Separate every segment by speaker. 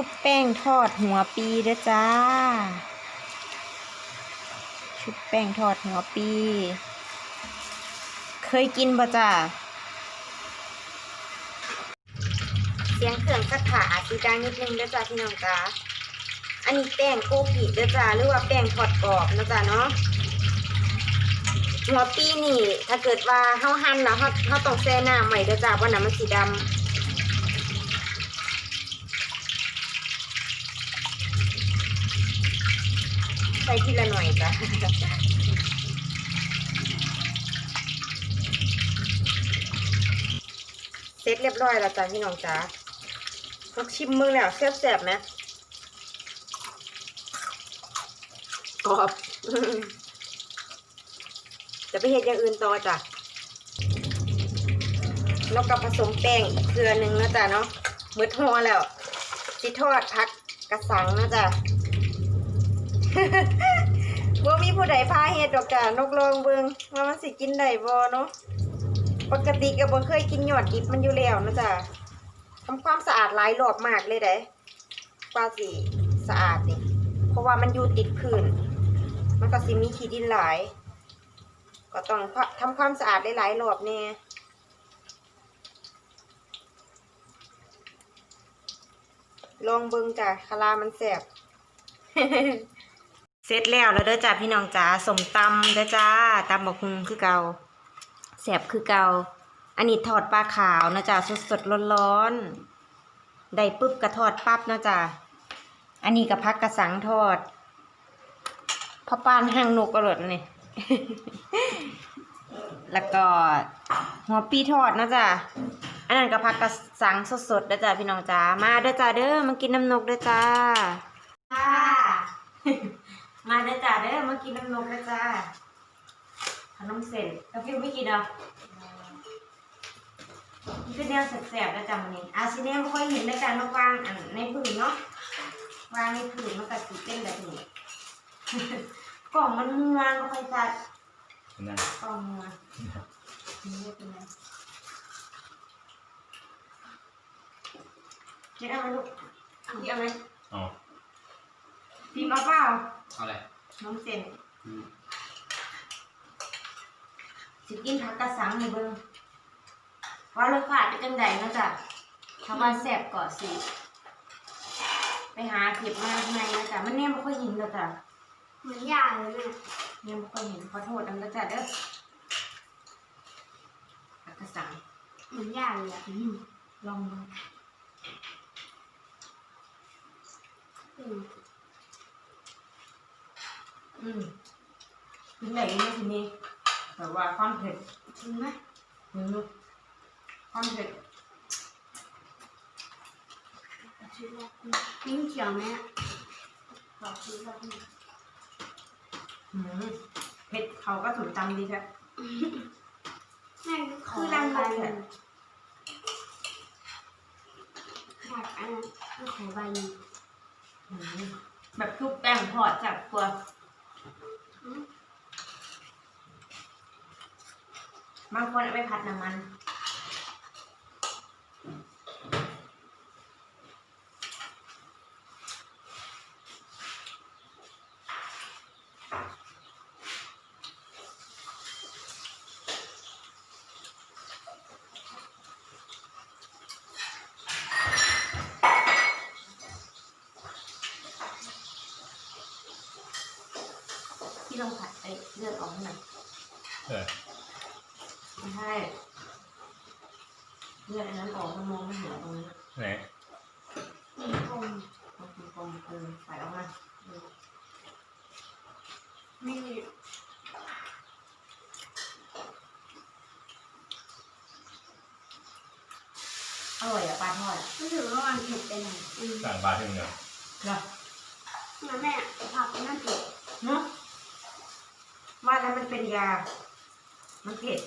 Speaker 1: ชุบแป้งทอดหัวปีเด้อจ้า ชุบแป้งทอดหัวปี เคยกินบ่จ้าเสียงเครื่องสักขาอาจสิดังนิดนึงเด้อจ้าพี่น้องจ้าอันนี้แป้งโกกิเด้อจ้าหรือว่าแป้งทอดกรอบนะจ้าเนาะหัวปีนี่ ถ้าเกิดว่าเฮาหั่นแล้วเฮาเฮาต้องแช่น้ำไว้เด้อจ้าว่าน้ำมันสีดำ ใส่ทีละหน่อยจ้ะเสร็จเรียบร้อยแล้วจ้ะพี่น้องจ้าลองชิมมือแล้วแซ่บๆไหมกรอบจะไปเห็ดอย่างอื่นต่อจ้ะแล้วก็ผสมแป้งอีกเครือหนึ่งนะจ๊ะเนาะมืดหอแล้วสิทอดพักกระสังนะจ๊ะ บ่มีผู้ใดพาเฮ็ดดอกจ้ะนกลองเบิงว่ามันสิกินได้บ่เนาะปกติก็บ่เคยกินยอดดิบมันอยู่แล้วนะจ๊ะทำความสะอาดหลายรอบมากเลยเด้กว่าสิสะอาดนี่เพราะว่ามันอยู่ติดพื้นมันก็สิมีขี้ดินหลาย ก็ต้องทำความสะอาดหลายๆรอบแน่ลองเบิงจ้ะคารามันแสบ เสร็จแล้วแล้วเด้อจ้าพี่น้องจ้าสมตำเด้อจ้าตำบักฮุงคือเกาแสบคือเกาอันนี้ทอดปลาขาวนะจ้าสดสดร้อนร้อนๆได้ปุ๊บก็ทอดปั๊บนะจ้าอันนี้กับพักกระสังทอดพระปานหางนกกระโดดนี่แล้วก็หัวปีทอดนะจ้าอันนั้นกับพักกระสังสดสดๆนะจ้าพี่น้องจ้ามาเด้อจ้าเด้อมากินน้ำนกเด้อจ้าค่ะ มาเด้อจ้าเด้อมากินน้ำนมเด้อจ้าขนมเส้นกาแฟไม่กินเหรอนี่คือแนวแสบๆนะจ๊ะมันนี้อาซิเน่ไม่ค่อยเห็นในการมาวางอันในผืนเนาะวางในผืนมันก็สีเป็นแบบนี้กล่องมันมัวไม่ค่อยชัด
Speaker 2: นั่น
Speaker 1: กล่องมัวนี่ไม่เป็นไรเจ๊เอาไหมลูกพี่เอาไหม
Speaker 2: เอา
Speaker 1: พี่มาเปล่า
Speaker 2: เอาอะไร
Speaker 1: น้ำเส้นสิกินผักกระสังให้เบิ่งว่ารสชาติเป็นจังไดเนาะจ๊ะถ้าว่าแซ่บก็สิ ไปหาเก็บมาข้างในนะจ๊ะมันแน่บ่ค่อยเห็นแล้วจ้ะ
Speaker 3: เหมือนยาเลยแม่
Speaker 1: แน่บ่ค่อยเห็นขอโทษนำนะจ๊ะเด้อผักกระสัง
Speaker 3: เหมือนยาเลยอะอืม
Speaker 1: ลองเบิ่ง
Speaker 3: อืม
Speaker 1: อืมกินได้อยู่ในทีนี้แต่ว่าความเผ็ด
Speaker 3: จริงไหม
Speaker 1: อืมความเผ็ด
Speaker 3: ชื่อว่าปิ้งเขียวไหมอะบอกชื่อว่า
Speaker 1: อืมเผ็ดเขาก็ถูกจำดีใช่
Speaker 3: แม่คือรังใบเลยขาดอันนั้นคือขอใบหนึ่ง
Speaker 1: อืมแบบทุบแป้งทอดจากตัว
Speaker 3: อืม
Speaker 1: บางคนเอาไปผัดน้ำมัน ที่ลองผัดไอ้เลือดออกให้หน่อย
Speaker 2: เออ
Speaker 1: ไม่ใช่เลื อดอันนั้นออกมันมองไม่เห็นตรงนั้น
Speaker 2: ไหน
Speaker 3: มีกลม
Speaker 1: มันคือกลมเออใส่ออกมาเออ
Speaker 3: มี
Speaker 1: อร่อยอะปลาทอดอะ
Speaker 3: รู้สึกว่ามันเผ็ดไปหน่อยอืม
Speaker 2: สั่งปลาที่มึงเหรอ
Speaker 1: เหรอ
Speaker 3: งั้นแม่ผักนั่นเผ็ด
Speaker 1: เนาะว่าแล้วมันเป็นยา มันเผ็ด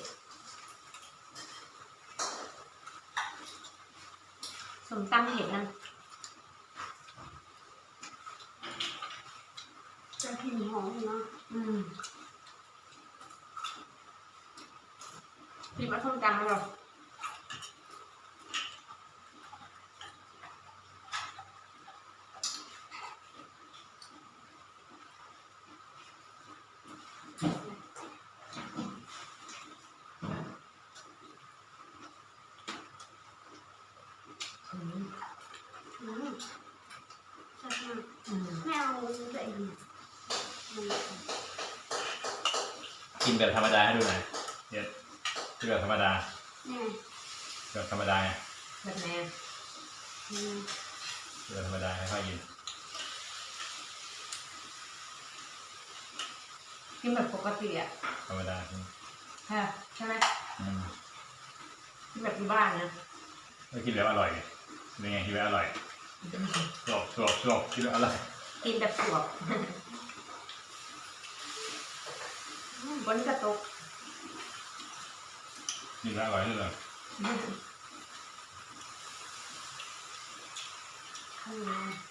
Speaker 1: สมตำเผ็ดนะ
Speaker 3: จะผิวหอมเนาะ
Speaker 1: อืมพี่มาส้มตำมา
Speaker 2: กินแบบธรรมดาให้ดูหน่อยเดี๋ยกินแบบธรรมดาแบบธรรมดาไง
Speaker 1: แบบไม
Speaker 2: กิแบบธรรมดาค่อยๆกิน
Speaker 1: กินแบบปกติอะ
Speaker 2: ธรรมดาอืม
Speaker 1: ฮะใช่ไหมกินแบบที่บ้านนะ
Speaker 2: แล้กินแล้วอร่อยไงเป็นไงกินแล้วอร่อยชอบชอบชอบกินแล้วอร่อย
Speaker 1: กินแบบสวบบนกระตุก
Speaker 2: กินแล้วอร่อยเลย
Speaker 1: ข้างใน
Speaker 3: ปล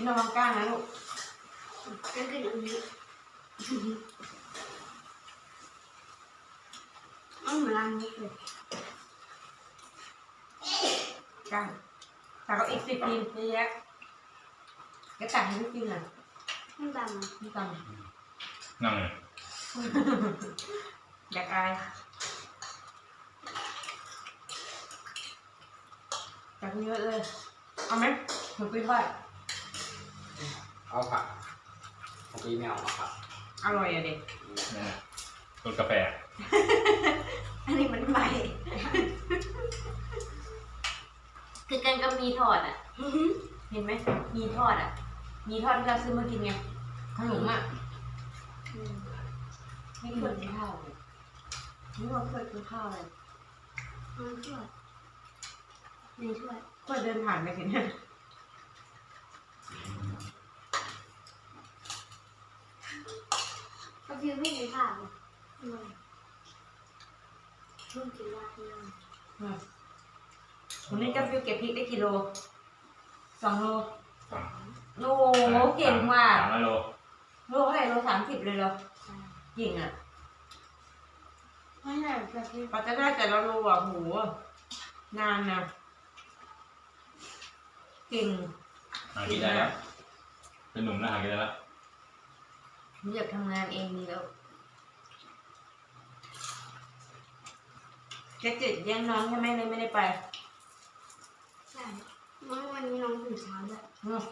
Speaker 1: กินระวังก้างนะลูก
Speaker 3: ก็คืออันนี้มันเหมือนร้านนี้เลย
Speaker 1: ก้างแต่ก็อีกสิบปีเยอะแยะก็ตักให้ลูกกินอะ
Speaker 3: มันดำอะ
Speaker 1: นี่ตัง
Speaker 2: นั่งเลย
Speaker 1: อยากอายตักเยอะเลย เอาไหมหนูปิ้งทอด
Speaker 4: เอาผักเมื่อกี้ไม่เอามาผัก
Speaker 1: อร่อยอะเด็ก
Speaker 2: นั่นน่ะรสกาแฟ
Speaker 1: อันนี้มันใหม่คือกันก็มีทอดอะ เห็นไหม มีทอดอะ มีทอดที่เราซื้อมากินไงขนมอะ
Speaker 3: อืม
Speaker 1: ไม่เคยกินข้าวเลยนี่ว่าเคยกินข้าวเลย
Speaker 3: มันช่วยในช่วย
Speaker 1: ก็เดินผ่านไปเห็นไหม
Speaker 3: คือไม่กินข้าวเลยด้วยเพิ่งกินลาบเนี่ย
Speaker 1: อืมวันนี้จะฟิวเก็บพริกได้กี่โลสองโล
Speaker 2: สาม
Speaker 1: โลเก่งมาก
Speaker 2: สามร้อยโล
Speaker 1: โลเท่าไหร่โลสามสิบเลยเหรอ
Speaker 3: ใช่
Speaker 1: เก่งอะ
Speaker 3: ไม่ใช่แบบที่
Speaker 1: กว่าจะได้แต่ละโลอะโหนานนะเก่ง
Speaker 2: หากินได้แล้วเป็นหนุ่มแล้วหากินได้แล้ว
Speaker 1: อยากทำงานเองดีแล้วจะเจ็ดเลี้ยงน้องใช่ไหมเลยไม่ได้ไป
Speaker 3: ใช่เมื่อวันนี้น้องตื่นเช้าด้วย
Speaker 1: อืม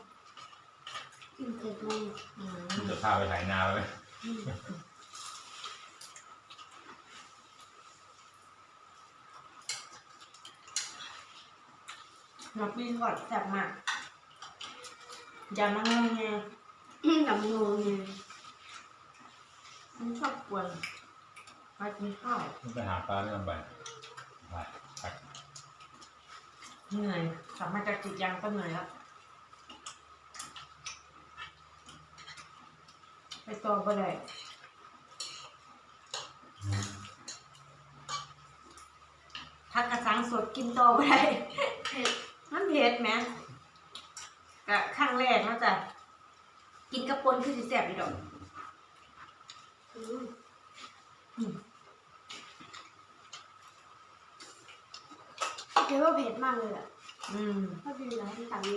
Speaker 3: ตื่นเจ็ดโมง
Speaker 1: อืม
Speaker 2: จะพาไปถ่ายนาไป
Speaker 1: น้องปีนก่อนแซ่บมากอย่ามาเงยไง
Speaker 3: กับโมงเนี่ย
Speaker 1: มันชอบกวนไปกินข้าว
Speaker 2: ไปหาปลาไม่ต้องไปไปไป
Speaker 1: เหนื่อยกลับมาจากจุดยางก็เหนื่อยแล้วไปต่อก็ได้ทักกระสังสดกินต่อไปได้มันเผ็ดไหมกะครั้งแรกเนาะจ้ะกินกระปนคือสิแซ่บอีดอก
Speaker 3: อืม
Speaker 1: อืม
Speaker 3: คิดว่าเผ็ดมากเลยอะ
Speaker 1: อืม
Speaker 3: ถ้าเป็นอะไรที่ต่างนี้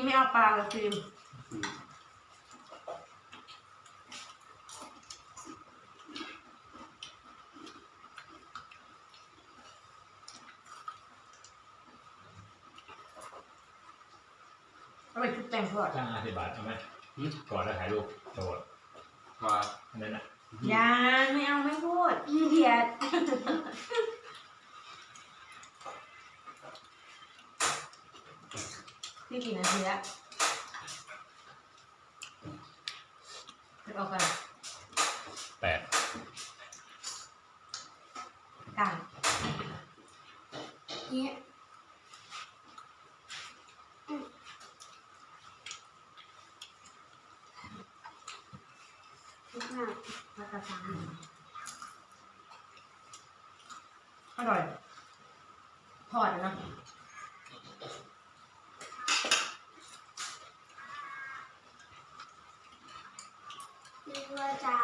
Speaker 1: ได้ฟิล์มไม่เอาปลาเลยฟิล์มเอาไปชุบแตงทอด
Speaker 2: จ้างห้าสิบบาทเอาไหมก่อนแล้วถ่ายรูปโดด
Speaker 4: ก็
Speaker 2: อันนั้นน่ะ
Speaker 1: ยังไม่เอาไม่พูดขี้เกียจ กี่นาทีแล้วจะออกกัน
Speaker 2: แปด
Speaker 1: ต่าง
Speaker 3: เนี่ยทุกหน้ามาต
Speaker 1: รฐานอร่อยทอดนะ
Speaker 3: พี่ว่าจ้า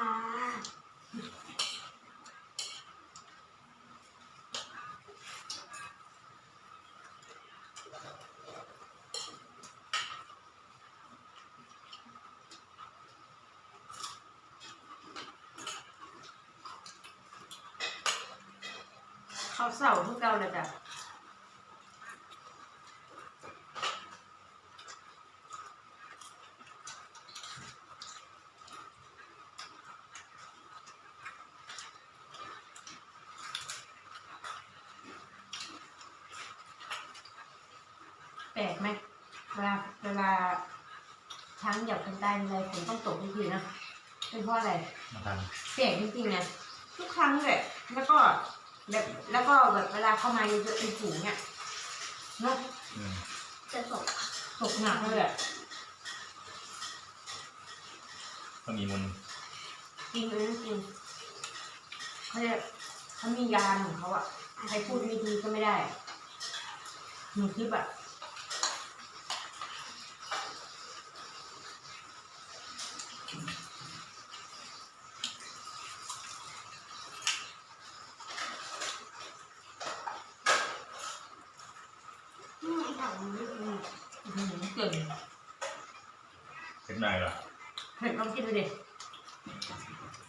Speaker 1: ข้าวเสาทุกเก่าเลยจ้ะแปลกไหมเวลาเวลา ช้างเหยียบกันได้อะไรผมต้องตกทุกทีนะเป็นเพราะอะไร
Speaker 2: มาทัน
Speaker 1: เปลี่ยนจริงๆนะทุกครั้งเลยแล้วก็แบบแล้วก็แบบเวลาเข้ามาเยอะๆเป็นฝูงเนี่ยเนาะ
Speaker 2: อืม
Speaker 3: จะตก
Speaker 1: ตกหนักเลยอะ
Speaker 2: ก็มีมุน
Speaker 1: จริงเลยจริงเขาจะเขามียานของเขาอะใครพูดไม่ดีก็ไม่ได้หนูคลิปอะ
Speaker 3: อืมถังนี้อืม
Speaker 1: อื้อหือเก่ง
Speaker 2: เป็นไงล่ะ
Speaker 1: เห็นลองกิน ดูดิ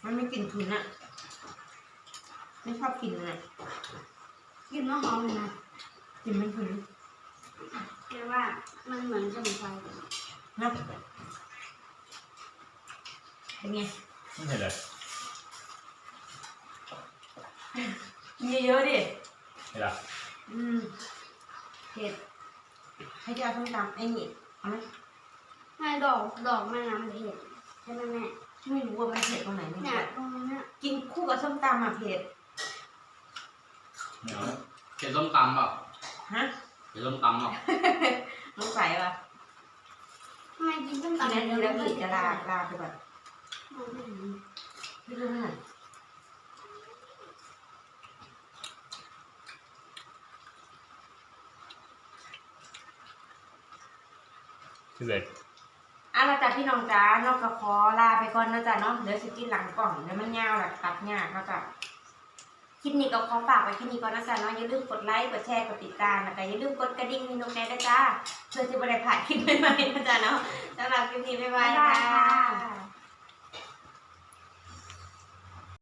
Speaker 1: มันไม่กลิ่นฉุนอะไม่ชอบกลิ่นเลยอะ
Speaker 3: กินมะหอมเลยนะ
Speaker 1: กลิ่นมันฉุน
Speaker 3: แต่ว่ามันเหมือนสมุนไพร
Speaker 1: เนาะเป็นไง
Speaker 2: ไม่ใช่เลย
Speaker 1: กินเยอะๆดิ
Speaker 2: ใช่ละ
Speaker 1: อืมเผ็ดให้เจ้าส้มตำไอ้นี่เอาไหม
Speaker 3: ไม่ดอกดอกมันน้ำเผ็ดใช่ไหมแม่
Speaker 1: ไม่รู้ว่ามันเผ็ดตรงไหนไม่
Speaker 3: เนี่
Speaker 1: รู้
Speaker 3: ยตรงนั้นน่ะ
Speaker 1: กินคู่กับส้มตำอะเผ็ด
Speaker 2: ไม่เอา
Speaker 4: เผ็ดส้มตำเปล่า
Speaker 1: ฮะ
Speaker 4: เผ็ดส้มตำเปล่า
Speaker 1: น้องใส่ปะ
Speaker 3: ทำไมกินต้ม
Speaker 1: กิน
Speaker 3: ตำ
Speaker 1: อันนี้แล้วพี่จะลาลาไปก่อน
Speaker 3: มองไม่เห็น
Speaker 1: ไม่รู้น่ะ
Speaker 2: ที่เลย
Speaker 1: อะเราจัดพี่น้องจ้านอกกระขอลาไปก่อนนะจ๊ะเนาะเดี๋ยวสกินหลังกล่องเดี๋ยวมันยาวแหละตัดยากนะจ๊ะคลิปนี้ก็ขอฝากไว้แค่นี้ก่อนนะจ๊ะเนาะอย่าลืมกดไลค์กดแชร์กดติดตามแล้วก็อย่าลืมกดกระดิ่งมีนแน่ด้วยจ้าเพื่อจะไม่ได้ผ่านคลิปใหม่ๆนะจ๊ะเนาะสำหรับคลิปนี้บ๊ายบายค่ะ